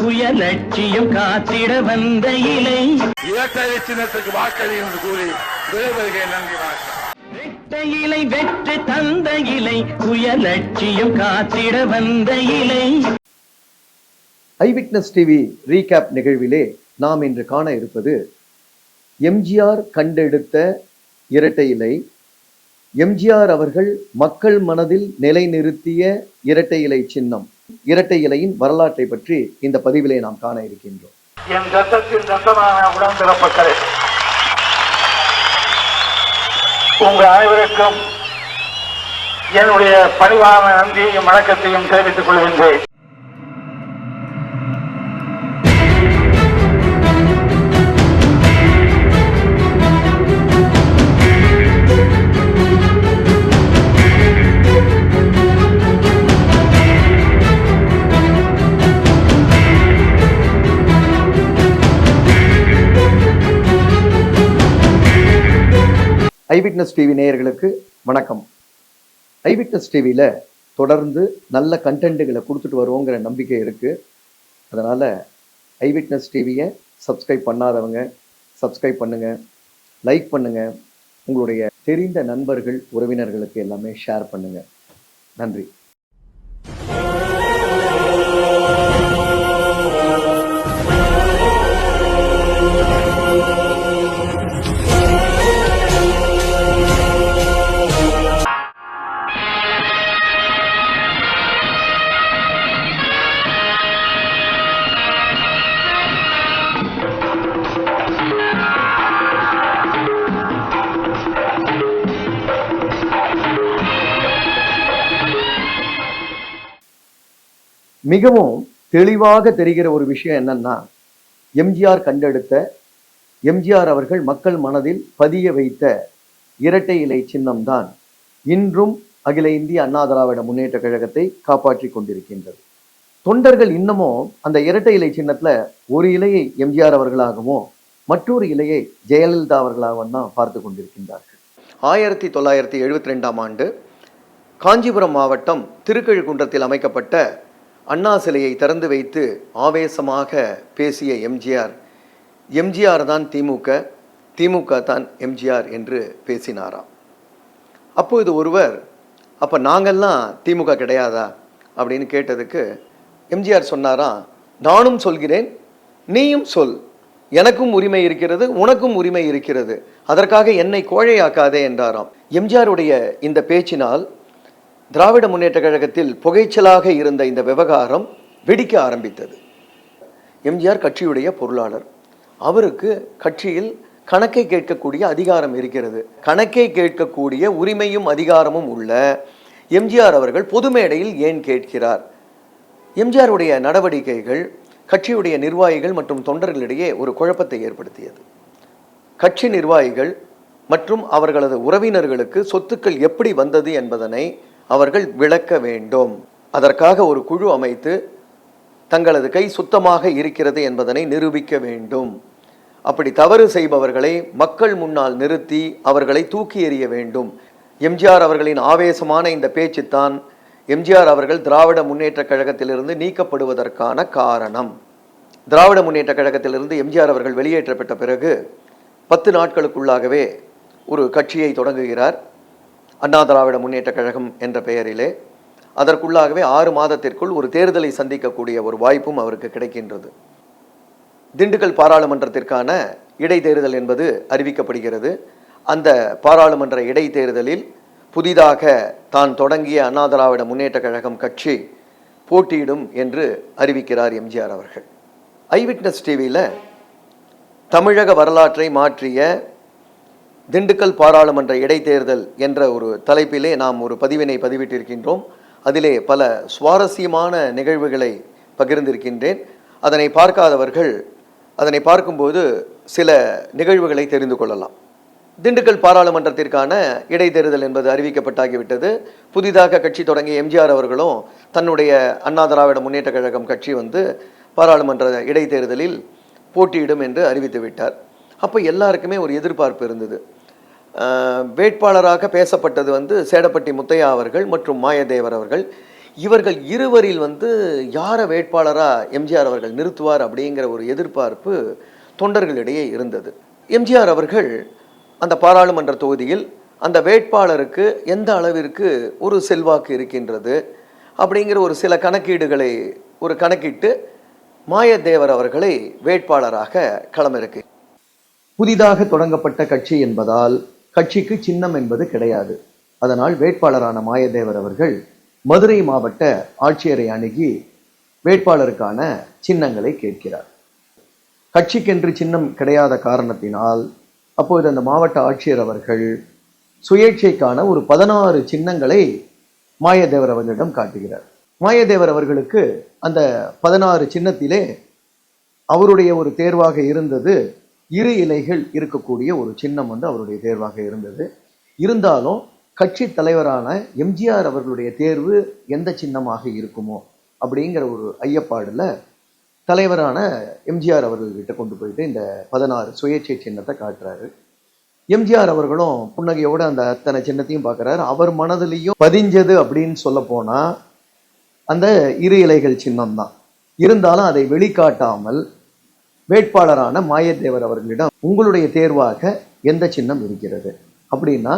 சுயலட்சியம் காத்திட வந்த இலை. இரட்டை சின்னத்துக்கு வாக்களி என்று கூறி விரைவருகை நன்றி வணக்கம். வெட்ட இலை வெற்றி தந்த இலை சுயலட்சியம் காத்திட வந்த இலை. ஐவிட்னஸ் டிவி ரீகேப் நிகழ்விலே நாம் இன்று காண இருப்பது எம்ஜிஆர் கண்டெடுத்த இரட்டை இலை. எம்ஜிஆர் அவர்கள் மக்கள் மனதில் நிலைநிறுத்திய இரட்டை இலை சின்னம். இரட்டை இலையின் வரலாற்றை பற்றி இந்த பதிவிலே நாம் காண இருக்கின்றோம். என் ரத்தத்தில் ரத்தமான உடன்பிறப்பக்களே உங்கள் அனைவருக்கும் என்னுடைய பணிவான நன்றியையும் வணக்கத்தையும் தெரிவித்துக் கொள்கின்றேன். ஐவிட்னஸ் டிவி நேயர்களுக்கு வணக்கம். ஐவிட்னஸ் டிவியில் தொடர்ந்து நல்ல கண்டென்ட்டுகளை கொடுத்துட்டு வருவோங்கிற நம்பிக்கை இருக்குது அதனால் ஐவிட்னஸ் டிவியை சப்ஸ்கிரைப் பண்ணாதவங்க சப்ஸ்கிரைப் பண்ணுங்கள் லைக் பண்ணுங்கள் உங்களுடைய தெரிந்த நண்பர்கள் உறவினர்களுக்கு எல்லாமே ஷேர் பண்ணுங்கள் நன்றி. மிகவும் தெளிவாக தெரிகிற ஒரு விஷயம் என்னன்னா எம்ஜிஆர் கண்டெடுத்த எம்ஜிஆர் அவர்கள் மக்கள் மனதில் பதிய வைத்த இரட்டை இலை சின்னம்தான் இன்றும் அகில இந்திய அண்ணா திராவிட முன்னேற்ற கழகத்தை காப்பாற்றி கொண்டிருக்கின்றது. தொண்டர்கள் இன்னமும் அந்த இரட்டை இலை சின்னத்தில் ஒரு இலையை எம்ஜிஆர் அவர்களாகவும் மற்றொரு இலையை ஜெயலலிதா அவர்களாகவும் தான் பார்த்து கொண்டிருக்கின்றார்கள். ஆயிரத்தி தொள்ளாயிரத்தி எழுபத்தி ரெண்டாம் ஆண்டு காஞ்சிபுரம் மாவட்டம் திருக்கழுக்குன்றத்தில் அமைக்கப்பட்ட அண்ணா சிலையை திறந்து வைத்து ஆவேசமாக பேசிய எம்ஜிஆர் எம்ஜிஆர் தான் திமுக திமுக தான் எம்ஜிஆர் என்று பேசினாராம். அப்போது ஒருவர் அப்போ நாங்கள்லாம் திமுக கிடையாதா? அப்படின்னு கேட்டதுக்கு எம்ஜிஆர் சொன்னாராம் நானும் சொல்கிறேன் நீயும் சொல். எனக்கும் உரிமை இருக்கிறது உனக்கும் உரிமை இருக்கிறது. அதற்காக என்னை கோழையாக்காதே என்றாராம். எம்ஜிஆருடைய இந்த பேச்சினால் திராவிட முன்னேற்ற கழகத்தில் புகைச்சலாக இருந்த இந்த விவகாரம் வெடிக்க ஆரம்பித்தது. எம்ஜிஆர் கட்சியுடைய பொருளாளர். அவருக்கு கட்சியில் கணக்கை கேட்கக்கூடிய அதிகாரம் இருக்கிறது. கணக்கை கேட்கக்கூடிய உரிமையும் அதிகாரமும் உள்ள எம்ஜிஆர் அவர்கள் பொது மேடையில் ஏன் கேட்கிறார்? எம்ஜிஆருடைய நடவடிக்கைகள் கட்சியுடைய நிர்வாகிகள் மற்றும் தொண்டர்களிடையே ஒரு குழப்பத்தை ஏற்படுத்தியது. கட்சி நிர்வாகிகள் மற்றும் அவர்களது உறவினர்களுக்கு சொத்துக்கள் எப்படி வந்தது என்பதனை அவர்கள் விளக்க வேண்டும். அதற்காக ஒரு குழு அமைத்து தங்களது கை சுத்தமாக இருக்கிறது என்பதனை நிரூபிக்க வேண்டும். அப்படி தவறு செய்பவர்களை மக்கள் முன்னால் நிறுத்தி அவர்களை தூக்கி எறிய வேண்டும். எம்ஜிஆர் அவர்களின் ஆவேசமான இந்த பேச்சுத்தான் எம்ஜிஆர் அவர்கள் திராவிட முன்னேற்ற கழகத்திலிருந்து நீக்கப்படுவதற்கான காரணம். திராவிட முன்னேற்றக் கழகத்திலிருந்து எம்ஜிஆர் அவர்கள் வெளியேற்றப்பட்ட பிறகு பத்து நாட்களுக்குள்ளாகவே ஒரு கட்சியை தொடங்குகிறார். அண்ணா திராவிட முன்னேற்ற கழகம் என்ற பெயரிலே அதற்குள்ளாகவே ஆறு மாதத்திற்குள் ஒரு தேர்தலை சந்திக்கக்கூடிய ஒரு வாய்ப்பும் அவருக்கு கிடைக்கின்றது. திண்டுக்கல் பாராளுமன்றத்திற்கான இடைத்தேர்தல் என்பது அறிவிக்கப்படுகிறது. அந்த பாராளுமன்ற இடைத்தேர்தலில் புதிதாக தான் தொடங்கிய அண்ணா திராவிட முன்னேற்ற கழகம் கட்சி போட்டியிடும் என்று அறிவிக்கிறார் எம்ஜிஆர் அவர்கள். ஐவிட்னஸ் டிவியில் தமிழக வரலாற்றை மாற்றிய திண்டுக்கல் பாராளுமன்ற இடைத்தேர்தல் என்ற ஒரு தலைப்பிலே நாம் ஒரு பதிவினை பதிவிட்டிருக்கின்றோம். அதிலே பல சுவாரஸ்யமான நிகழ்வுகளை பகிர்ந்திருக்கின்றேன். அதனை பார்க்காதவர்கள் அதனை பார்க்கும்போது சில நிகழ்வுகளை தெரிந்து கொள்ளலாம். திண்டுக்கல் பாராளுமன்றத்திற்கான இடைத்தேர்தல் என்பது அறிவிக்கப்பட்டாகிவிட்டது. புதிதாக கட்சி தொடங்கிய எம்ஜிஆர் அவர்களும் தன்னுடைய அண்ணா திராவிட முன்னேற்ற கழகம் கட்சி வந்து பாராளுமன்ற இடைத்தேர்தலில் போட்டியிடும் என்று அறிவித்து விட்டார் அப்போ எல்லாருக்குமே ஒரு எதிர்பார்ப்பு இருந்தது. வேட்பாளராக பேசப்பட்டது வந்து சேடப்பட்டி முத்தையா அவர்கள் மற்றும் மாயதேவர் அவர்கள். இவர்கள் இருவரில் வந்து யாரை வேட்பாளராக எம்ஜிஆர் அவர்கள் நிறுத்துவார் அப்படிங்கிற ஒரு எதிர்பார்ப்பு தொண்டர்களிடையே இருந்தது. எம்ஜிஆர் அவர்கள் அந்த பாராளுமன்ற தொகுதியில் அந்த வேட்பாளருக்கு எந்த அளவிற்கு ஒரு செல்வாக்கு இருக்கின்றது அப்படிங்கிற ஒரு சில கணக்கீடுகளை ஒரு கணக்கிட்டு மாயத்தேவர் அவர்களை வேட்பாளராக களமிறக்கு. புதிதாக தொடங்கப்பட்ட கட்சி என்பதால் கட்சிக்கு சின்னம் என்பது கிடையாது. அதனால் வேட்பாளரான மாயதேவர் அவர்கள் மதுரை மாவட்ட ஆட்சியரை அணுகி வேட்பாளருக்கான சின்னங்களை கேட்கிறார். கட்சிக்கென்று சின்னம் கிடையாத காரணத்தினால் அப்போது அந்த மாவட்ட ஆட்சியர் அவர்கள் சுயேட்சைக்கான ஒரு பதினாறு சின்னங்களை மாயதேவர் அவர்களிடம் காட்டுகிறார். மாயதேவர் அவர்களுக்கு அந்த பதினாறு சின்னத்திலே அவருடைய ஒரு தேர்வாக இருந்தது இரு இலைகள் இருக்கக்கூடிய ஒரு சின்னம் வந்து அவருடைய தேர்வாக இருந்தது. இருந்தாலும் கட்சி தலைவரான எம்ஜிஆர் அவர்களுடைய தேர்வு எந்த சின்னமாக இருக்குமோ அப்படிங்கிற ஒரு ஐயப்பாடில் தலைவரான எம்ஜிஆர் அவர்கள்கிட்ட கொண்டு போயிட்டு இந்த பதினாறு சுயேட்சை சின்னத்தை காட்டுறாரு. எம்ஜிஆர் அவர்களும் புன்னகையோட அந்த அத்தனை சின்னத்தையும் பார்க்குறாரு. அவர் மனதிலையும் பதிஞ்சது அப்படின்னு சொல்ல போனால் அந்த இரு இலைகள் சின்னம் தான் இருந்தாலும் அதை வெளிக்காட்டாமல் வேட்பாளரான மாயத்தேவர் அவர்களிடம் உங்களுடைய தேர்வாக எந்த சின்னம் இருக்கிறது? அப்படின்னா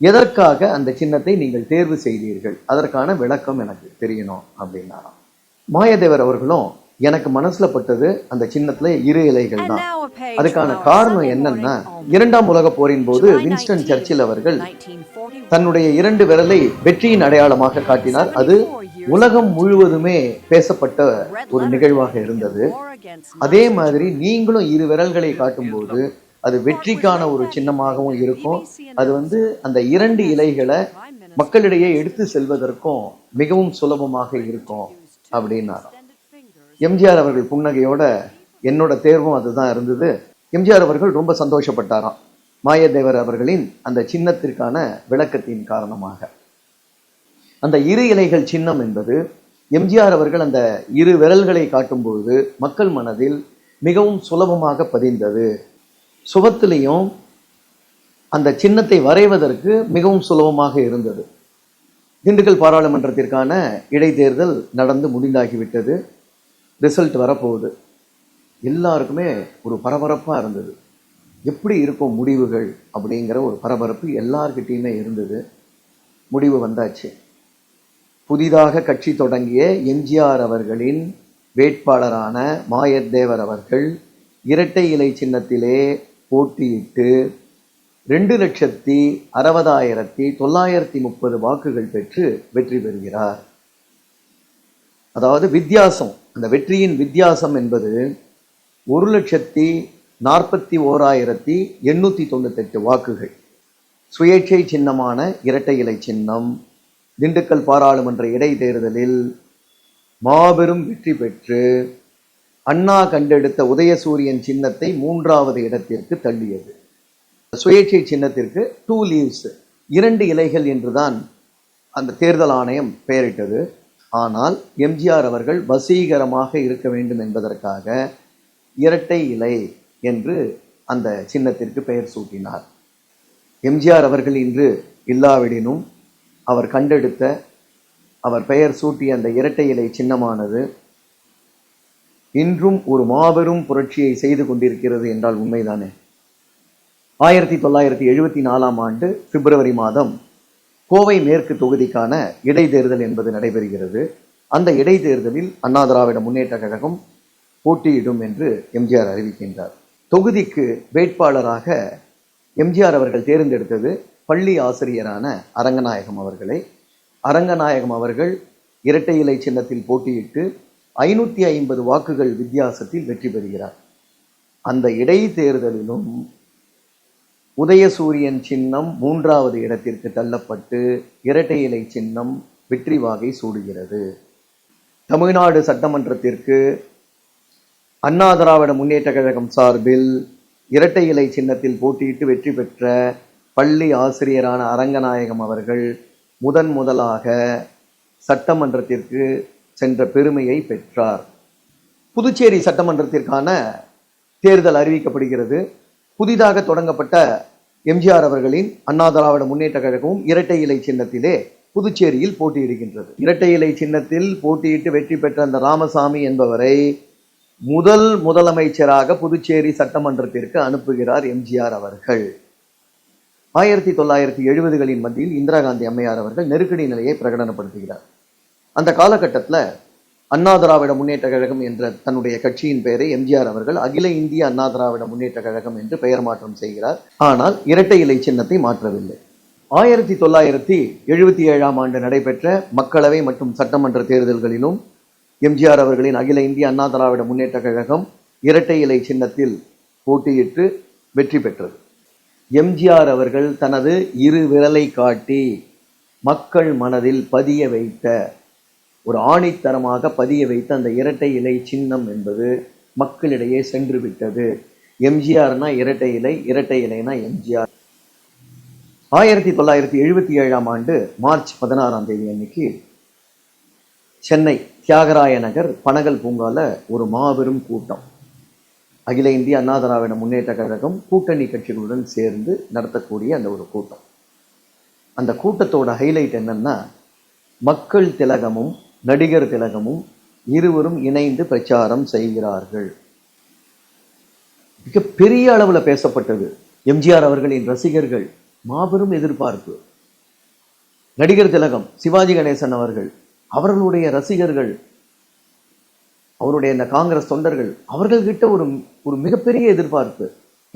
எதற்காக அந்த சின்னத்தை நீங்கள் தேர்வு செய்தீர்கள்? அதற்கான விளக்கம் எனக்கு தெரியணும் அப்படின்னாராம் மாயதேவர் அவர்களும் எனக்கு மனசுல பட்டது அந்த சின்னத்துல இரு இலைகள் தான். அதுக்கான காரணம் என்னன்னா இரண்டாம் உலக போரின் போது வின்ஸ்டன் சர்ச்சில் அவர்கள் தன்னுடைய இரண்டு விரலை வெற்றியின் அடையாளமாக காட்டினார். அது உலகம் முழுவதுமே பேசப்பட்ட ஒரு நிகழ்வாக இருந்தது. அதே மாதிரி நீங்களும் இரு விரல்களை காட்டும்போது அது வெற்றிக்கான ஒரு சின்னமாகவும் இருக்கும். அது வந்து அந்த இரண்டு இலைகளை மக்களிடையே எடுத்து செல்வதற்கும் மிகவும் சுலபமாக இருக்கும் அப்படின்னாராம் எம்ஜிஆர் அவர்கள் புன்னகையோட என்னோட தேர்வும் அதுதான் இருந்தது. எம்ஜிஆர் அவர்கள் ரொம்ப சந்தோஷப்பட்டாராம். மாயதேவர் அவர்களின் அந்த சின்னத்திற்கான விளக்கத்தின் காரணமாக. அந்த இரு இலைகள் சின்னம் என்பது எம்ஜிஆர் அவர்கள் அந்த இரு விரல்களை காட்டும்பொழுது மக்கள் மனதில் மிகவும் சுலபமாக பதிந்தது. சுபத்திலையும் அந்த சின்னத்தை வரைவதற்கு மிகவும் சுலபமாக இருந்தது. திண்டுக்கல் பாராளுமன்றத்திற்கான இடைத்தேர்தல் நடந்து முடிந்தாகிவிட்டது. ரிசல்ட் வரப்போகுது. எல்லாருக்குமே ஒரு பரபரப்பாக இருந்தது. எப்படி இருக்கும் முடிவுகள் அப்படிங்கிற ஒரு பரபரப்பு எல்லார்கிட்டேயுமே இருந்தது. முடிவு வந்தாச்சு. புதிதாக கட்சி தொடங்கிய எம்ஜிஆர் அவர்களின் வேட்பாளரான மாயத்தேவர் அவர்கள் இரட்டை இலை சின்னத்திலே போட்டியிட்டு ரெண்டு லட்சத்தி அறுபதாயிரத்தி தொள்ளாயிரத்தி முப்பது வாக்குகள் பெற்று வெற்றி பெறுகிறார். அதாவது வித்தியாசம் அந்த வெற்றியின் வித்தியாசம் என்பது ஒரு லட்சத்தி நாற்பத்தி ஓராயிரத்தி எண்ணூற்றி தொண்ணூத்தெட்டு வாக்குகள். சுயேட்சை சின்னமான இரட்டை இலை சின்னம் திண்டுக்கல் பாராளுமன்ற இடைத்தேர்தலில் மாபெரும் வெற்றி பெற்று அண்ணா கண்டெடுத்த உதயசூரியன் சின்னத்தை மூன்றாவது இடத்திற்கு தள்ளியது. சுயேட்சை சின்னத்திற்கு டூ லீவ்ஸ் இரண்டு இலைகள் என்றுதான் அந்த தேர்தல் ஆணையம் பெயரிட்டது. ஆனால் எம்ஜிஆர் அவர்கள் வசீகரமாக இருக்க வேண்டும் என்பதற்காக இரட்டை இலை என்று அந்த சின்னத்திற்கு பெயர் சூட்டினார். எம்ஜிஆர் அவர்கள் இன்று இல்லாவிடினும் அவர் கண்டெடுத்த அவர் பெயர் சூட்டிய அந்த இரட்டை இலை சின்னமானது இன்றும் ஒரு மாபெரும் புரட்சியை செய்து கொண்டிருக்கிறது என்றால் உண்மைதானே? ஆயிரத்தி தொள்ளாயிரத்தி எழுபத்தி நாலாம் ஆண்டு பிப்ரவரி மாதம் கோவை மேற்கு தொகுதிக்கான இடைத்தேர்தல் என்பது நடைபெறுகிறது. அந்த இடைத்தேர்தலில் அண்ணா திராவிட முன்னேற்ற கழகம் போட்டியிடும் என்று எம்ஜிஆர் அறிவிக்கின்றார். தொகுதிக்கு வேட்பாளராக எம்ஜிஆர் அவர்கள் தேர்ந்தெடுத்தது பள்ளி ஆசிரியரான அரங்கநாயகம் அவர்களை அரங்கநாயகம் அவர்கள் இரட்டை இலை சின்னத்தில் போட்டியிட்டு ஐநூற்றி ஐம்பது வாக்குகள் வித்தியாசத்தில் வெற்றி பெறுகிறார். அந்த இடைத்தேர்தலிலும் உதயசூரியன் சின்னம் மூன்றாவது இடத்திற்கு தள்ளப்பட்டு இரட்டை இலை சின்னம் வெற்றி வாகை சூடுகிறது. தமிழ்நாடு சட்டமன்றத்திற்கு அண்ணா திராவிட முன்னேற்ற கழகம் சார்பில் இரட்டை இலை சின்னத்தில் போட்டியிட்டு வெற்றி பெற்ற பள்ளி ஆசிரியரான அரங்கநாயகம் அவர்கள் முதன் முதலாக சட்டமன்றத்திற்கு சென்ற பெருமையை பெற்றார். புதுச்சேரி சட்டமன்றத்திற்கான தேர்தல் அறிவிக்கப்படுகிறது. புதிதாக தொடங்கப்பட்ட எம்ஜிஆர் அவர்களின் அண்ணா திராவிட முன்னேற்ற கழகமும் இரட்டை இலை சின்னத்திலே புதுச்சேரியில் போட்டியிடுகின்றது. இரட்டை இலை சின்னத்தில் போட்டியிட்டு வெற்றி பெற்ற அந்த ராமசாமி என்பவரை முதல் முதலமைச்சராக புதுச்சேரி சட்டமன்றத்திற்கு அனுப்புகிறார் எம்ஜிஆர் அவர்கள். ஆயிரத்தி தொள்ளாயிரத்தி எழுபதுகளின் மத்தியில் இந்திரா காந்தி அம்மையார் அவர்கள் நெருக்கடி நிலையை பிரகடனப்படுத்துகிறார். அந்த காலகட்டத்தில் அண்ணா திராவிட முன்னேற்ற கழகம் என்ற தன்னுடைய கட்சியின் பெயரை எம்ஜிஆர் அவர்கள் அகில இந்திய அண்ணா திராவிட முன்னேற்ற கழகம் என்று பெயர் மாற்றம் செய்கிறார். ஆனால் இரட்டை இலை சின்னத்தை மாற்றவில்லை. ஆயிரத்தி தொள்ளாயிரத்தி எழுபத்தி ஏழாம் ஆண்டு நடைபெற்ற மக்களவை மற்றும் சட்டமன்ற தேர்தல்களிலும் எம்ஜிஆர் அவர்களின் அகில இந்திய அண்ணா திராவிட முன்னேற்ற கழகம் இரட்டை இலை சின்னத்தில் போட்டியிட்டு வெற்றி பெற்றது. எம்ஜிஆர் அவர்கள் தனது இரு விரலை காட்டி மக்கள் மனதில் பதிய வைத்த ஒரு ஆணித்தரமாக பதிய வைத்த அந்த இரட்டை இலை சின்னம் என்பது மக்களிடையே சென்று விட்டது. எம்ஜிஆர்னா இரட்டை இலை இரட்டை இலைனா எம்ஜிஆர். ஆயிரத்தி தொள்ளாயிரத்தி எழுபத்தி ஏழாம் ஆண்டு மார்ச் பதினாறாம் தேதி அன்னைக்கு சென்னை தியாகராய நகர் பனகல் பூங்கால ஒரு மாபெரும் கூட்டம். அகில இந்திய அண்ணா திராவிட முன்னேற்ற கழகம் கூட்டணி கட்சிகளுடன் சேர்ந்து நடத்தக்கூடிய அந்த ஒரு கூட்டம். அந்த கூட்டத்தோட ஹைலைட் என்னன்னா மக்கள் திலகமும் நடிகர் திலகமும் இருவரும் இணைந்து பிரச்சாரம் செய்கிறார்கள். மிக பெரிய பேசப்பட்டது. எம்ஜிஆர் அவர்களின் ரசிகர்கள் மாபெரும் எதிர்பார்ப்பு. நடிகர் திலகம் சிவாஜி கணேசன் அவர்கள் அவர்களுடைய ரசிகர்கள் அவருடைய இந்த காங்கிரஸ் தொண்டர்கள் அவர்கள்கிட்ட ஒரு ஒரு மிகப்பெரிய எதிர்பார்ப்பு.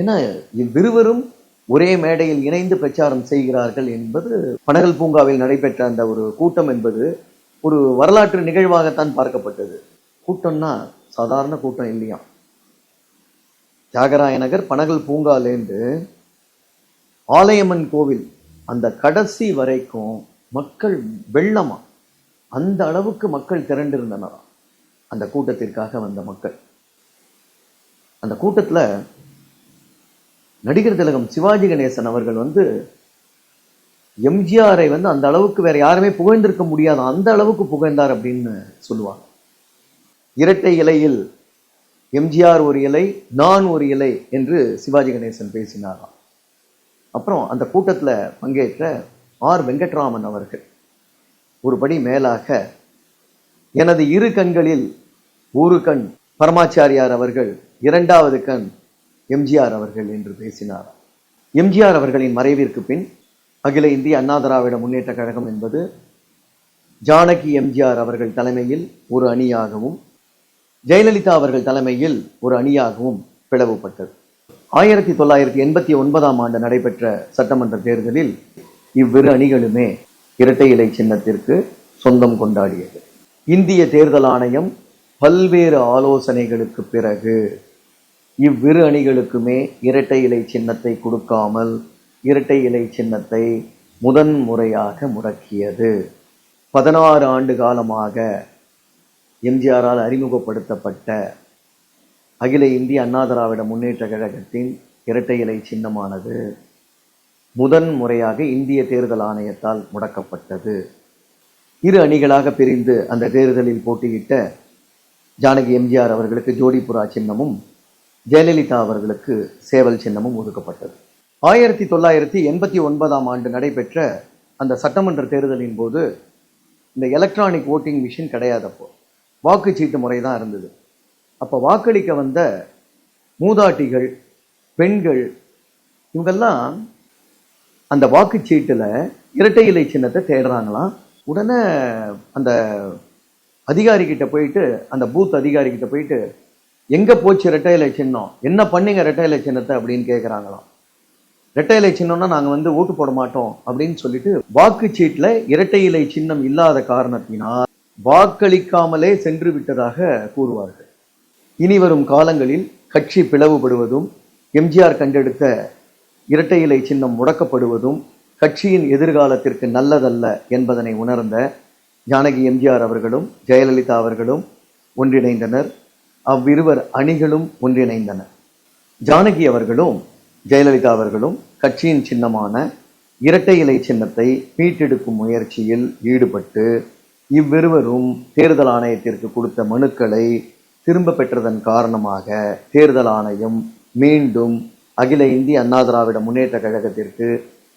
ஏன்னா இவ்விருவரும் ஒரே மேடையில் இணைந்து பிரச்சாரம் செய்கிறார்கள் என்பது பனகல் பூங்காவில் நடைபெற்ற அந்த ஒரு கூட்டம் என்பது ஒரு வரலாற்று நிகழ்வாகத்தான் பார்க்கப்பட்டது. கூட்டம்னா சாதாரண கூட்டம் இல்லையா? தியாகராய நகர் பனகல் பூங்காலேருந்து ஆலயம்மன் கோவில் அந்த கடைசி வரைக்கும் மக்கள் வெள்ளமா? அந்த அளவுக்கு மக்கள் திரண்டிருந்தனராம் அந்த கூட்டத்திற்காக வந்த மக்கள். அந்த கூட்டத்தில் நடிகர் திலகம் சிவாஜி கணேசன் அவர்கள் வந்து எம்ஜிஆரை வந்து அந்த அளவுக்கு வேற யாருமே புகழ்ந்திருக்க முடியாது அந்த அளவுக்கு புகழ்ந்தார் அப்படின்னு சொல்லுவாங்க. இரட்டை இலையில் எம்ஜிஆர் ஒரு இலை நான் ஒரு இலை என்று சிவாஜி கணேசன் பேசினாராம். அப்புறம் அந்த கூட்டத்தில் பங்கேற்ற ஆர் வெங்கட்ராமன் அவர்கள். ஒரு படி மேலாக எனது இரு கண்களில் ஒரு கண் பரமாச்சாரியார் அவர்கள் இரண்டாவது கண் எம்ஜிஆர் அவர்கள் என்று பேசினார். எம்ஜிஆர் அவர்களின் மறைவிற்கு பின் அகில இந்திய அண்ணா திராவிட முன்னேற்ற கழகம் என்பது ஜானகி எம்ஜிஆர் அவர்கள் தலைமையில் ஒரு அணியாகவும் ஜெயலலிதா அவர்கள் தலைமையில் ஒரு அணியாகவும் பிளவுபட்டது. ஆயிரத்தி தொள்ளாயிரத்தி எண்பத்தி ஒன்பதாம் ஆண்டு நடைபெற்ற சட்டமன்ற தேர்தலில் இவ்விரு அணிகளுமே இரட்டை இலை சின்னத்திற்கு சொந்தம் கொண்டாடியது. இந்திய தேர்தல் ஆணையம் பல்வேறு ஆலோசனைகளுக்கு பிறகு இவ்விரு அணிகளுக்குமே இரட்டை இலை சின்னத்தை கொடுக்காமல் இரட்டை இலை சின்னத்தை முதன் முறையாக முடக்கியது. பதினாறு ஆண்டு காலமாக எம்ஜிஆரால் அறிமுகப்படுத்தப்பட்ட அகில இந்திய அண்ணா திராவிட முன்னேற்ற கழகத்தின் இரட்டை இலை சின்னமானது முதன் முறையாக இந்திய தேர்தல் ஆணையத்தால் முடக்கப்பட்டது. இரு அணிகளாக பிரிந்து அந்த தேர்தலில் போட்டியிட்ட ஜானகி எம்ஜிஆர் அவர்களுக்கு ஜோடிபுரா சின்னமும் ஜெயலலிதா அவர்களுக்கு சேவல் சின்னமும் ஒதுக்கப்பட்டது. ஆயிரத்தி தொள்ளாயிரத்தி எண்பத்தி ஒன்பதாம் ஆண்டு நடைபெற்ற அந்த சட்டமன்ற தேர்தலின் போது இந்த எலக்ட்ரானிக் ஓட்டிங் மிஷின் கிடையாதப்போ வாக்குச்சீட்டு முறை தான் இருந்தது. அப்போ வாக்களிக்க வந்த மூதாட்டிகள் பெண்கள் இவங்கெல்லாம் அந்த வாக்குச்சீட்டில் இரட்டை இலை சின்னத்தை தேடுறாங்களாம். உடனே அந்த அதிகாரி கிட்ட போயிட்டு அந்த பூத் அதிகாரிக்கிட்ட போயிட்டு எங்கே போச்சு ரெட்டை இலை சின்னம் என்ன பண்ணீங்க ரெட்டை இலை சின்னத்தை அப்படின்னு கேட்குறாங்களாம் ரெட்டை இலை சின்னம்னா நாங்க வந்து ஓட்டு போட மாட்டோம் அப்படின்னு சொல்லிட்டு வாக்குச்சீட்டில் இரட்டை இலை சின்னம் இல்லாத காரணத்தினால் வாக்களிக்காமலே சென்று விட்டதாக கூறுவார்கள். இனி வரும் காலங்களில் கட்சி பிளவுபடுவதும் எம்ஜிஆர் கண்டெடுத்த இரட்டை இலை சின்னம் முடக்கப்படுவதும் கட்சியின் எதிர்காலத்திற்கு நல்லதல்ல என்பதனை உணர்ந்த ஜானகி எம்ஜிஆர் அவர்களும் ஜெயலலிதா அவர்களும் ஒன்றிணைந்தனர். அவ்விருவர் அணிகளும் ஒன்றிணைந்தனர் ஜானகி அவர்களும் ஜெயலலிதா அவர்களும் கட்சியின் சின்னமான இரட்டை இலை சின்னத்தை மீட்டெடுக்கும் முயற்சியில் ஈடுபட்டு இவ்விருவரும் தேர்தல் ஆணையத்திற்கு கொடுத்த மனுக்களை திரும்ப பெற்றதன் காரணமாக தேர்தல் ஆணையம் மீண்டும் அகில இந்திய அண்ணா திராவிட முன்னேற்ற கழகத்திற்கு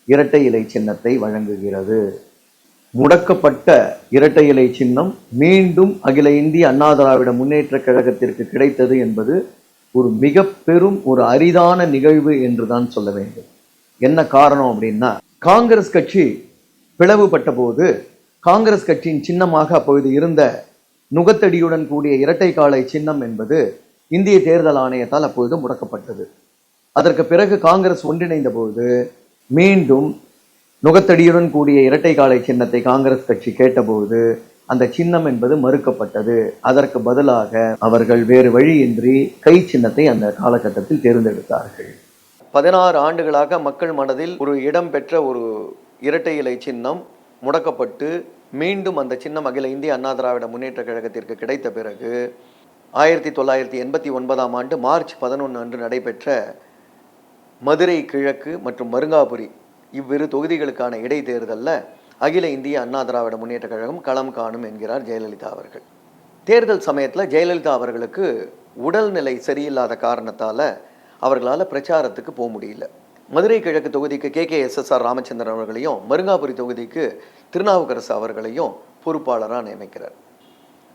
இரட்டை இலை சின்னத்தை வழங்குகிறது. முடக்கப்பட்ட இரட்டை இலை சின்னம் மீண்டும் அகில இந்திய அண்ணா திராவிட முன்னேற்ற கழகத்திற்கு கிடைத்தது என்பது ஒரு மிக பெரும் ஒரு அரிதான நிகழ்வு என்றுதான் சொல்ல வேண்டும். என்ன காரணம் அப்படின்னா காங்கிரஸ் கட்சி பிளவுபட்ட போது காங்கிரஸ் கட்சியின் சின்னமாக அப்பொழுது இருந்த நுகத்தடியுடன் கூடிய இரட்டை காலை சின்னம் என்பது இந்திய தேர்தல் ஆணையத்தால் அப்பொழுது முடக்கப்பட்டது. அதற்கு பிறகு காங்கிரஸ் ஒன்றிணைந்த போது மீண்டும் நுகத்தடியுடன் கூடிய இரட்டை காலை சின்னத்தை காங்கிரஸ் கட்சி கேட்டபோது அந்த சின்னம் என்பது மறுக்கப்பட்டது. அதற்கு பதிலாக அவர்கள் வேறு வழியின்றி கை சின்னத்தை அந்த காலகட்டத்தில் தேர்ந்தெடுத்தார்கள். பதினாறு ஆண்டுகளாக மக்கள் மனதில் ஒரு இடம் பெற்ற ஒரு இரட்டை இலை சின்னம் முடக்கப்பட்டு மீண்டும் அந்த சின்னம் அகில இந்திய அண்ணா திராவிட முன்னேற்ற கழகத்திற்கு கிடைத்த பிறகு ஆயிரத்தி தொள்ளாயிரத்தி எண்பத்தி ஒன்பதாம் ஆண்டு மார்ச் பதினொன்று அன்று நடைபெற்ற மதுரை கிழக்கு மற்றும் மருங்காபுரி இவ்விரு தொகுதிகளுக்கான இடைத்தேர்தலில் அகில இந்திய அண்ணா திராவிட முன்னேற்ற கழகம் களம் காணும் என்கிறார் ஜெயலலிதா அவர்கள். தேர்தல் சமயத்தில் ஜெயலலிதா அவர்களுக்கு உடல்நிலை சரியில்லாத காரணத்தால் அவர்களால் பிரச்சாரத்துக்கு போக முடியல. மதுரை கிழக்கு தொகுதிக்கு K K S S R Ramachandran அவர்களையும் மருங்காபுரி தொகுதிக்கு திருநாவுக்கரசு அவர்களையும் பொறுப்பாளராக நியமிக்கிறார்.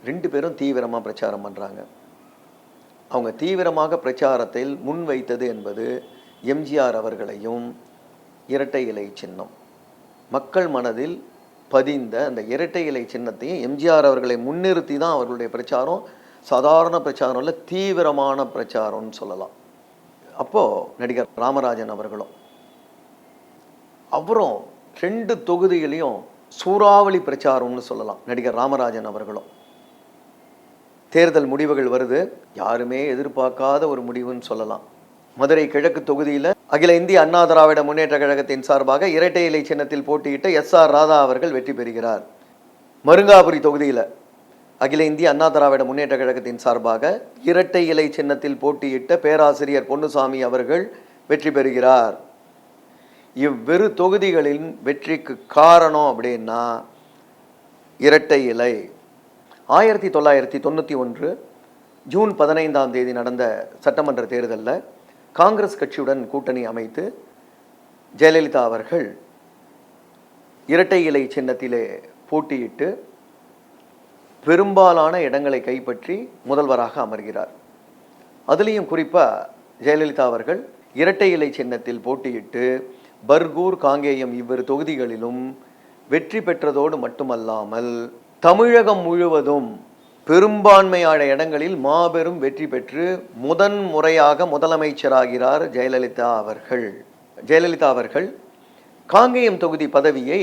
ரெண்டு பேரும் தீவிரமாக பிரச்சாரம் பண்ணுறாங்க அவங்க தீவிரமாக பிரச்சாரத்தில் முன்வைத்தது என்பது எம்ஜிஆர் அவர்களையும் இரட்டை இலை சின்னம். மக்கள் மனதில் பதிந்த அந்த இரட்டை இலை சின்னத்தையும் எம்ஜிஆர் அவர்களை முன்னிறுத்தி தான் அவர்களுடைய பிரச்சாரம் சாதாரண பிரச்சாரம் இல்லை தீவிரமான பிரச்சாரம்னு சொல்லலாம். அப்போது நடிகர் ராமராஜன் அவர்களும் அவரும் ரெண்டு தொகுதிகளையும் சூறாவளி பிரச்சாரம்னு சொல்லலாம் நடிகர் ராமராஜன் அவர்களும். தேர்தல் முடிவுகள் வருது யாருமே எதிர்பார்க்காத ஒரு முடிவுன்னு சொல்லலாம். மதுரை கிழக்கு தொகுதியில் அகில இந்திய அண்ணா திராவிட முன்னேற்ற கழகத்தின் சார்பாக இரட்டை இலை சின்னத்தில் போட்டியிட்ட எஸ் ஆர் ராதா அவர்கள் வெற்றி பெறுகிறார். மருங்காபுரி தொகுதியில் அகில இந்திய அண்ணா திராவிட முன்னேற்ற கழகத்தின் சார்பாக இரட்டை இலை சின்னத்தில் போட்டியிட்ட பேராசிரியர் பொன்னுசாமி அவர்கள் வெற்றி பெறுகிறார். இவ்விரு தொகுதிகளின் வெற்றிக்கு காரணம் அப்படின்னா இரட்டை இலை. ஆயிரத்தி தொள்ளாயிரத்தி தொண்ணூற்றி ஒன்று ஜூன் பதினைந்தாம் தேதி நடந்த சட்டமன்ற தேர்தலில் காங்கிரஸ் கட்சியுடன் கூட்டணி அமைத்து ஜெயலலிதா அவர்கள் இரட்டை இலை சின்னத்திலே போட்டியிட்டு பெரும்பாலான இடங்களை கைப்பற்றி முதல்வராக அமர்கிறார். அதுலேயும் குறிப்பாக ஜெயலலிதா அவர்கள் இரட்டை இலை சின்னத்தில் போட்டியிட்டு பர்கூர் காங்கேயம் இவ்விரு தொகுதிகளிலும் வெற்றி பெற்றதோடு மட்டுமல்லாமல் தமிழகம் முழுவதும் பெரும்பான்மையான இடங்களில் மாபெரும் வெற்றி பெற்று முதன் முறையாக முதலமைச்சராகிறார் ஜெயலலிதா அவர்கள். ஜெயலலிதா அவர்கள் காங்கேயம் தொகுதி பதவியை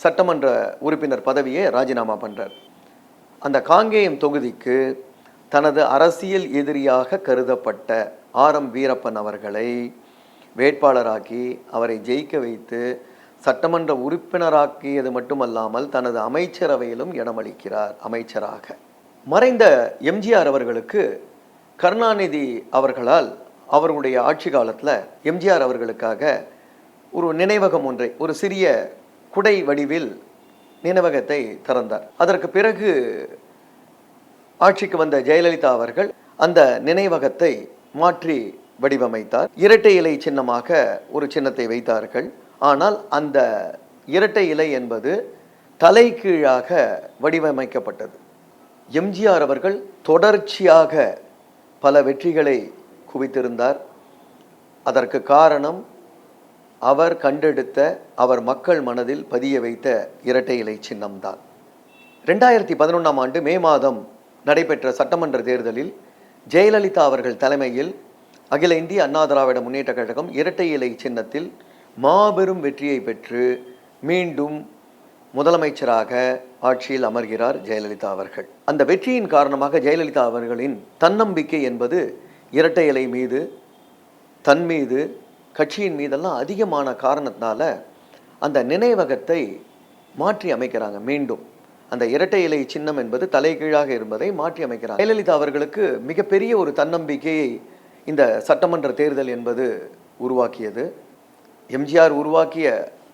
சட்டமன்ற உறுப்பினர் பதவியை ராஜினாமா பண்ணுறார் அந்த காங்கேயம் தொகுதிக்கு தனது அரசியல் எதிரியாக கருதப்பட்ட ஆர் எம் வீரப்பன் அவர்களை வேட்பாளராக்கி அவரை ஜெயிக்க வைத்து சட்டமன்ற உறுப்பினராக்கியது மட்டுமல்லாமல் தனது அமைச்சரவையிலும் இடமளிக்கிறார் அமைச்சராக. மறைந்த எம்ஜிஆர் அவர்களுக்கு கருணாநிதி அவர்களால் அவர்களுடைய ஆட்சி காலத்தில் எம்ஜிஆர் அவர்களுக்காக ஒரு நினைவகம் ஒன்றை ஒரு சிறிய குடை வடிவில் நினைவகத்தை திறந்தார். அதற்கு பிறகு ஆட்சிக்கு வந்த ஜெயலலிதா அவர்கள் அந்த நினைவகத்தை மாற்றி வடிவமைத்தார். இரட்டை இலை சின்னமாக ஒரு சின்னத்தை வைத்தார்கள். ஆனால் அந்த இரட்டை இலை என்பது தலைகீழாக வடிவமைக்கப்பட்டது. எம்ஜிஆர் அவர்கள் தொடர்ச்சியாக பல வெற்றிகளை குவித்திருந்தார். அதற்கு காரணம் அவர் கண்டெடுத்த அவர் மக்கள் மனதில் பதிய வைத்த இரட்டை இலை சின்னம்தான். ரெண்டாயிரத்தி பதினொன்றாம் ஆண்டு மே மாதம் நடைபெற்ற சட்டமன்ற தேர்தலில் ஜெயலலிதா அவர்கள் தலைமையில் அகில இந்திய அண்ணா திராவிட முன்னேற்ற கழகம் இரட்டை இலை சின்னத்தில் மாபெரும் வெற்றியை பெற்று மீண்டும் முதலமைச்சராக ஆட்சியில் அமர்கிறார் ஜெயலலிதா அவர்கள். அந்த வெற்றியின் காரணமாக ஜெயலலிதா அவர்களின் தன்னம்பிக்கை என்பது இரட்டை இலை மீது தன் மீது கட்சியின் மீதெல்லாம் அதிகமான காரணத்தினால அந்த நினைவகத்தை மாற்றி அமைக்கிறாங்க மீண்டும். அந்த இரட்டை இலை சின்னம் என்பது தலைகீழாக இருப்பதை மாற்றி அமைக்கிறாங்க. ஜெயலலிதா அவர்களுக்கு மிகப்பெரிய ஒரு தன்னம்பிக்கையை இந்த சட்டமன்ற தேர்தல் என்பது உருவாக்கியது. எம்ஜிஆர் உருவாக்கிய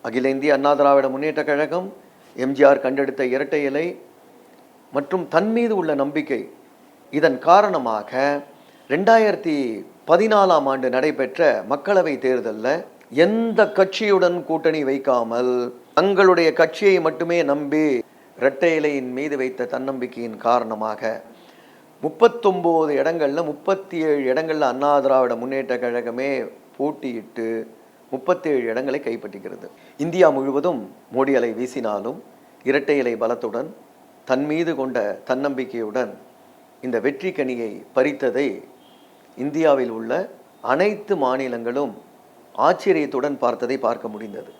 அகில இந்திய அண்ணா திராவிட முன்னேற்ற கழகம் எம்ஜிஆர் கண்டெடுத்த இரட்டை இலை மற்றும் தன் மீது உள்ள நம்பிக்கை. இதன் காரணமாக ரெண்டாயிரத்தி பதினாலாம் ஆண்டு நடைபெற்ற மக்களவை தேர்தலில் எந்த கட்சியுடன் கூட்டணி வைக்காமல் தங்களுடைய கட்சியை மட்டுமே நம்பி இரட்டை இலையின் மீது வைத்த தன்னம்பிக்கையின் காரணமாக முப்பத்தொம்போது இடங்களில் முப்பத்தி ஏழு இடங்களில் அண்ணா திராவிட முன்னேற்ற கழகமே போட்டியிட்டு முப்பத்தேழு இடங்களை கைப்பற்றுகிறது. இந்தியா முழுவதும் மோடி அலை வீசினாலும் இரட்டை இலை பலத்துடன் தன் மீது கொண்ட தன்னம்பிக்கையுடன் இந்த வெற்றி கனியை பறித்ததை இந்தியாவில் உள்ள அனைத்து மாநிலங்களும் ஆச்சரியத்துடன் பார்த்ததை பார்க்க முடிந்தது.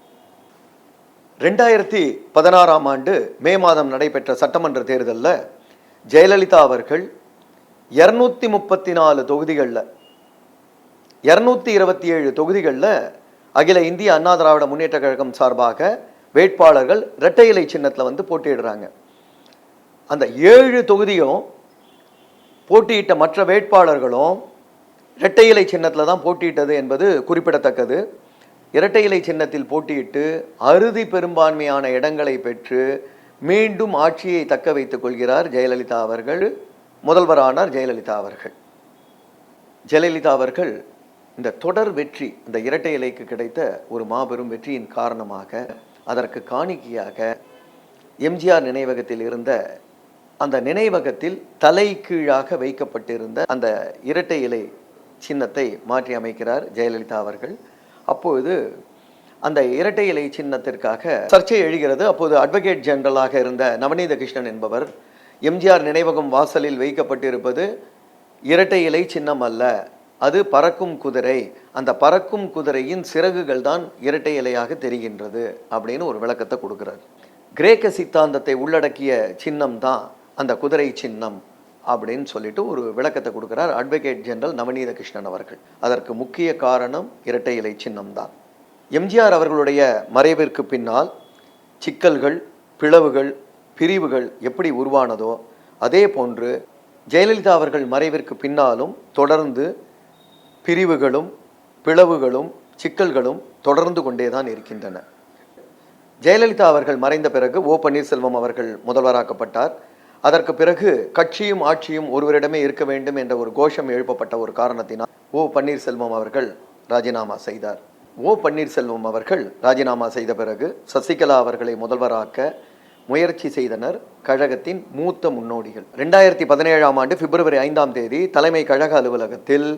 ரெண்டாயிரத்தி பதினாறாம் ஆண்டு மே மாதம் நடைபெற்ற சட்டமன்ற தேர்தலில் ஜெயலலிதா அவர்கள் இரநூத்தி முப்பத்தி நாலு தொகுதிகளில் இரநூத்தி இருபத்தி ஏழு தொகுதிகளில் அகில இந்திய அண்ணா திராவிட முன்னேற்ற கழகம் சார்பாக வேட்பாளர்கள் இரட்டை இலை சின்னத்தில் வந்து போட்டியிடுறாங்க. அந்த ஏழு தொகுதியும் போட்டியிட்ட மற்ற வேட்பாளர்களும் இரட்டை இலை சின்னத்தில் தான் போட்டியிட்டது என்பது குறிப்பிடத்தக்கது. இரட்டை இலை சின்னத்தில் போட்டியிட்டு அறுதி பெரும்பான்மையான இடங்களை பெற்று மீண்டும் ஆட்சியை தக்க வைத்துக் கொள்கிறார் ஜெயலலிதா அவர்கள் முதல்வரானார் ஜெயலலிதா அவர்கள். ஜெயலலிதா அவர்கள் இந்த தொடர் வெற்றி இந்த இரட்டை இலைக்கு கிடைத்த ஒரு மாபெரும் வெற்றியின் காரணமாக அதற்கு காணிக்கையாக எம்ஜிஆர் நினைவகத்தில் இருந்த அந்த நினைவகத்தில் தலை கீழாக வைக்கப்பட்டிருந்த அந்த இரட்டை இலை சின்னத்தை மாற்றி அமைக்கிறார் ஜெயலலிதா அவர்கள். அப்பொழுது அந்த இரட்டை இலை சின்னத்திற்காக சர்ச்சை எழுகிறது. அப்போது அட்வொகேட் ஜெனரலாக இருந்த நவநீத கிருஷ்ணன் என்பவர் எம்ஜிஆர் நினைவகம் வாசலில் வைக்கப்பட்டிருப்பது இரட்டை இலை சின்னம் அல்ல. அது பறக்கும் குதிரை. அந்த பறக்கும் குதிரையின் சிறகுகள் தான் இரட்டை இலையாக தெரிகின்றது அப்படின்னு ஒரு விளக்கத்தை கொடுக்குறார். கிரேக்க சித்தாந்தத்தை உள்ளடக்கிய சின்னம் தான் அந்த குதிரை சின்னம் அப்படின்னு சொல்லிட்டு ஒரு விளக்கத்தை கொடுக்கிறார் அட்வொகேட் ஜெனரல் நவநீத கிருஷ்ணன் அவர்கள். அதற்கு முக்கிய காரணம் இரட்டை இலை சின்னம் தான். எம்ஜிஆர் அவர்களுடைய மறைவிற்கு பின்னால் சிக்கல்கள் பிளவுகள் பிரிவுகள் எப்படி உருவானதோ அதே போன்று ஜெயலலிதா அவர்கள் மறைவிற்கு பின்னாலும் தொடர்ந்து பிரிவுகளும் பிளவுகளும் சிக்கல்களும் தொடர்ந்து கொண்டே தான் இருக்கின்றன. ஜெயலலிதா அவர்கள் மறைந்த பிறகு ஓ பன்னீர்செல்வம் அவர்கள் முதல்வராக்கப்பட்டார். அதற்கு பிறகு கட்சியும் ஆட்சியும் ஒருவரிடமே இருக்க வேண்டும் என்ற ஒரு கோஷம் எழுப்பப்பட்ட ஒரு காரணத்தினால் ஓ பன்னீர்செல்வம் அவர்கள் ராஜினாமா செய்தார். ஓ பன்னீர்செல்வம் அவர்கள் ராஜினாமா செய்த பிறகு சசிகலா அவர்களை முதல்வராக்க முயற்சி செய்தனர். கழகத்தின் மூத்த முன்னோடிகள். ரெண்டாயிரத்தி பதினேழாம் ஆண்டு பிப்ரவரி ஐந்தாம் தேதி தலைமை கழக அலுவலகத்தில்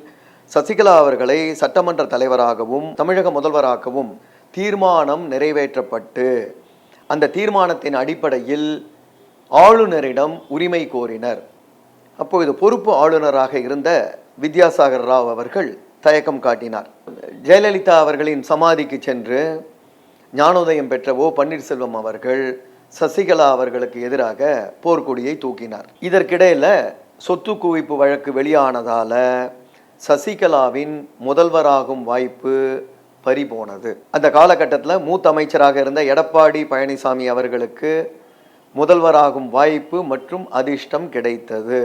சசிகலா அவர்களை சட்டமன்ற தலைவராகவும் தமிழக முதல்வராகவும் தீர்மானம் நிறைவேற்றப்பட்டு அந்த தீர்மானத்தின் அடிப்படையில் ஆளுநரிடம் உரிமை கோரினர். அப்போது பொறுப்பு ஆளுநராக இருந்த வித்யாசாகர் ராவ் அவர்கள் தயக்கம் காட்டினார். ஜெயலலிதா அவர்களின் சமாதிக்கு சென்று ஞானோதயம் பெற்ற ஓ. பன்னீர்செல்வம் அவர்கள் சசிகலா அவர்களுக்கு எதிராக போர்க்கொடியை தூக்கினார். இதற்கிடையில சொத்து குவிப்பு வழக்கு வெளியானதால சசிகலாவின் முதல்வராகும் வாய்ப்பு பறிபோனது. அந்த காலகட்டத்தில் மூத்த அமைச்சராக இருந்த எடப்பாடி பழனிசாமி அவர்களுக்கு முதல்வராகும் வாய்ப்பு மற்றும் அதிர்ஷ்டம் கிடைத்தது.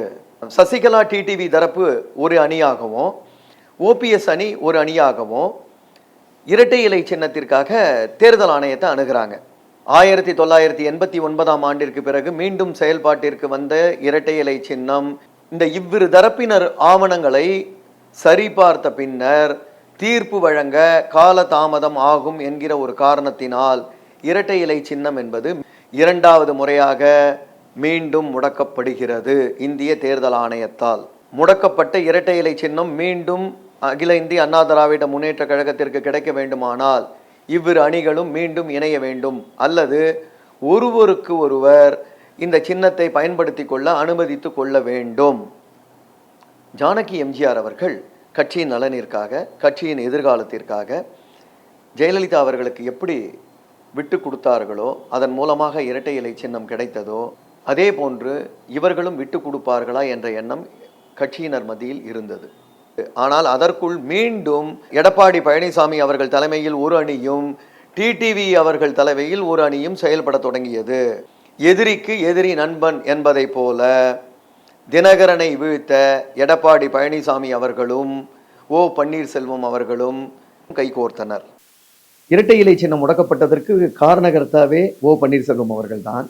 சசிகலா டிடிவி தரப்பு ஒரு அணியாகவும் ஓபிஎஸ் அணி ஒரு அணியாகவும் இரட்டை இலை சின்னத்திற்காக தேர்தல் ஆணையத்தை அணுகிறாங்க. ஆயிரத்தி தொள்ளாயிரத்தி எண்பத்தி ஒன்பதாம் ஆண்டிற்கு பிறகு மீண்டும் செயல்பாட்டிற்கு வந்த இரட்டை இலை சின்னம் இந்த இவ்விரு தரப்பினர் ஆவணங்களை சரிபார்த்த பின்னர் தீர்ப்பு வழங்க கால தாமதம் ஆகும் என்கிற ஒரு காரணத்தினால் இரட்டை இலை சின்னம் என்பது இரண்டாவது முறையாக மீண்டும் முடக்கப்படுகிறது இந்திய தேர்தல் ஆணையத்தால். முடக்கப்பட்ட இரட்டை இலை சின்னம் மீண்டும் அகில இந்திய அண்ணா திராவிட முன்னேற்ற கழகத்திற்கு கிடைக்க வேண்டுமானால் இவ்விரு அணிகளும் மீண்டும் இணைய வேண்டும். அல்லது ஒருவருக்கு ஒருவர் இந்த சின்னத்தை பயன்படுத்தி கொள்ள அனுமதித்து கொள்ள வேண்டும். ஜானகி எம்ஜிஆர் அவர்கள் கட்சியின் நலனிற்காக கட்சியின் எதிர்காலத்திற்காக ஜெயலலிதா அவர்களுக்கு எப்படி விட்டு கொடுத்தார்களோ அதன் மூலமாக இரட்டை இலை சின்னம் கிடைத்ததோ அதே போன்று இவர்களும் விட்டு கொடுப்பார்களா என்ற எண்ணம் கட்சியினர் மத்தியில் இருந்தது. ஆனால் அதற்குள் மீண்டும் எடப்பாடி பழனிசாமி அவர்கள் தலைமையில் ஒரு அணியும் டிடிவி அவர்கள் தலைமையில் ஒரு அணியும் செயல்பட தொடங்கியது. எதிரிக்கு எதிரி நண்பன் என்பதை போல தினகரனை வீழ்த்த எடப்பாடி பழனிசாமி அவர்களும் ஓ பன்னீர்செல்வம் அவர்களும் கைகோர்த்தனர் இரட்டை இலை சின்னம் முடக்கப்பட்டதற்கு காரணகர்த்தாவே ஓ பன்னீர்செல்வம் அவர்கள்தான்.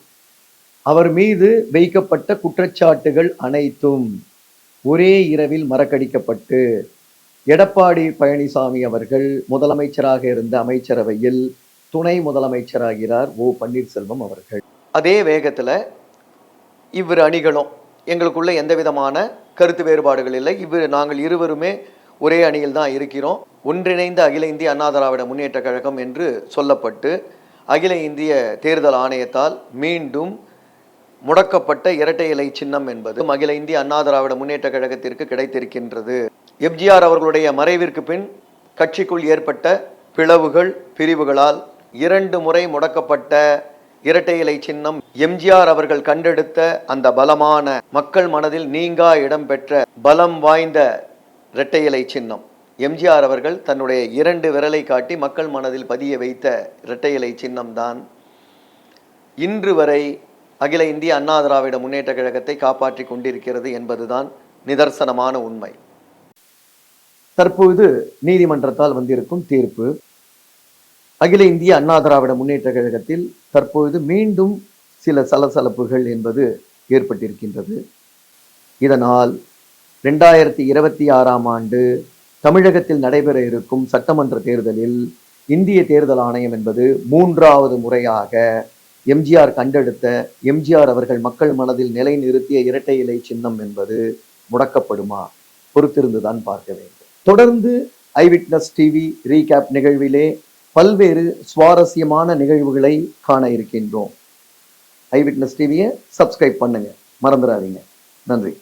அவர் மீது வைக்கப்பட்ட குற்றச்சாட்டுகள் அனைத்தும் ஒரே இரவில் மறக்கடிக்கப்பட்டு எடப்பாடி பழனிசாமி அவர்கள் முதலமைச்சராக இருந்த அமைச்சரவையில் துணை முதலமைச்சராகிறார் ஓ பன்னீர்செல்வம் அவர்கள். அதே வேகத்துல இவ்விரு அணிகளும் எங்களுக்குள்ள எந்த விதமான கருத்து வேறுபாடுகள் இல்லை. இவ்விரு நாங்கள் இருவருமே ஒரே அணியில் தான் இருக்கிறோம். ஒன்றிணைந்த அகில இந்திய அண்ணா திராவிட முன்னேற்ற கழகம் என்று சொல்லப்பட்டு அகில இந்திய தேர்தல் ஆணையத்தால் மீண்டும் முடக்கப்பட்ட இரட்டை இலை சின்னம் என்பது அகில இந்திய அண்ணா திராவிட முன்னேற்ற கழகத்திற்கு கிடைத்திருக்கின்றது. எம்ஜிஆர் அவர்களுடைய மறைவிற்கு பின் கட்சிக்குள் ஏற்பட்ட பிளவுகள் பிரிவுகளால் இரண்டு முறை முடக்கப்பட்ட இரட்டை இலை சின்னம் எம்ஜிஆர் அவர்கள் கண்டெடுத்த அந்த பலமான மக்கள் மனதில் நீங்கா இடம்பெற்ற பலம் வாய்ந்த இரட்டை இலை சின்னம். எம்ஜிஆர் அவர்கள் தன்னுடைய இரண்டு விரலை காட்டி மக்கள் மனதில் பதிய வைத்த இரட்டை இலை சின்னம்தான். இன்று வரை அகில இந்திய அண்ணா திராவிட முன்னேற்ற கழகத்தை காப்பாற்றி கொண்டிருக்கிறது என்பதுதான் நிதர்சனமான உண்மை. தற்பொழுது நீதிமன்றத்தால் வந்திருக்கும் தீர்ப்பு அகில இந்திய அண்ணா திராவிட முன்னேற்ற கழகத்தில் தற்பொழுது மீண்டும் சில சலசலப்புகள் என்பது ஏற்பட்டிருக்கின்றது. இதனால் ரெண்டாயிரத்தி இருபத்தி ஆறாம் ஆண்டு தமிழகத்தில் நடைபெற இருக்கும் சட்டமன்ற தேர்தலில் இந்திய தேர்தல் ஆணையம் என்பது மூன்றாவது முறையாக எம்ஜிஆர் கண்டெடுத்த எம்ஜிஆர் அவர்கள் மக்கள் மனதில் நிலைநிறுத்திய இரட்டை இலை சின்னம் என்பது முடக்கப்படுமா? பொறுத்திருந்துதான் பார்க்க வேண்டும். தொடர்ந்து விட்னஸ் டிவி ரீகேப் நிகழ்விலே பல்வேறு சுவாரஸ்யமான நிகழ்வுகளை காண இருக்கின்றோம். ஐவிட்னஸ் டிவியை சப்ஸ்கிரைப் பண்ணுங்க. மறந்துடாதீங்க நன்றி.